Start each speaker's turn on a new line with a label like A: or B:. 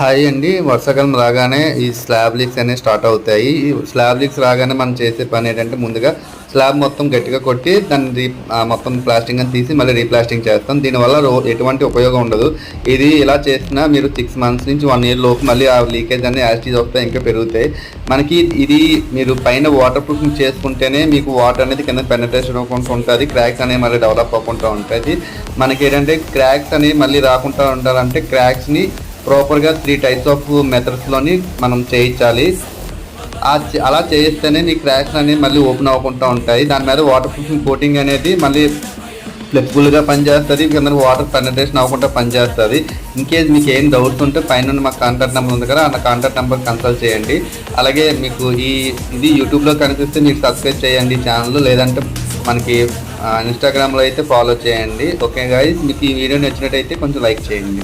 A: Hi అండి. వర్షాకాలం రాగానే ఈ స్లాబ్ లీక్స్ అనేవి స్టార్ట్ అవుతాయి. ఈ స్లాబ్ లీక్స్ రాగానే మనం చేసే పని ఏంటంటే ముందుగా స్లాబ్ మొత్తం గట్టిగా కొట్టి దాన్ని రీ ఆ మొత్తం ప్లాస్టింగ్ అని తీసి మళ్ళీ రీప్లాస్టింగ్ చేస్తాం. దీనివల్ల ఎటువంటి ఉపయోగం ఉండదు. ఇది ఇలా చేసినా మీరు సిక్స్ మంత్స్ నుంచి వన్ ఇయర్ లోపు మళ్ళీ ఆ లీకేజ్ అనేది యాసిటీస్ వస్తాయి ఇంకా పెరుగుతాయి. మనకి ఇది మీరు పైన వాటర్ ప్రూఫింగ్ చేసుకుంటేనే మీకు వాటర్ అనేది కింద పెనట్రేషన్ అవ్వకుండా ఉంటుంది. క్రాక్స్ అనేవి మళ్ళీ డెవలప్ అవ్వకుండా ఉంటుంది. మనకి ఏంటంటే క్రాక్స్ అనేవి మళ్ళీ రాకుండా ఉండాలంటే క్రాక్స్ని ప్రాపర్గా త్రీ టైప్స్ ఆఫ్ మెథడ్స్లోని మనం చేయించాలి. ఆ అలా చేయిస్తేనే నీ క్రాక్స్ అనేవి మళ్ళీ ఓపెన్ అవ్వకుండా ఉంటాయి. దాని మీద వాటర్ ప్రూఫింగ్ కోటింగ్ అనేది మళ్ళీ ఫ్లెక్సిబుల్గా పనిచేస్తుంది. కింద వాటర్ పెనట్రేషన్ అవ్వకుండా పనిచేస్తుంది. ఇన్ కేస్ మీకు ఏం డౌట్స్ ఉంటే పైన మా కాంటాక్ట్ నెంబర్ ఉంది కదా ఆ కాంటాక్ట్ నెంబర్ కన్సల్ట్ చేయండి. అలాగే మీకు ఈ ఇది యూట్యూబ్లో కనిపిస్తే మీరు సబ్స్క్రైబ్ చేయండి ఛానల్ లేదంటే మనకి ఇన్స్టాగ్రామ్లో అయితే ఫాలో చేయండి. ఓకే గాయస్ మీకు ఈ వీడియో నచ్చినట్టయితే కొంచెం లైక్ చేయండి.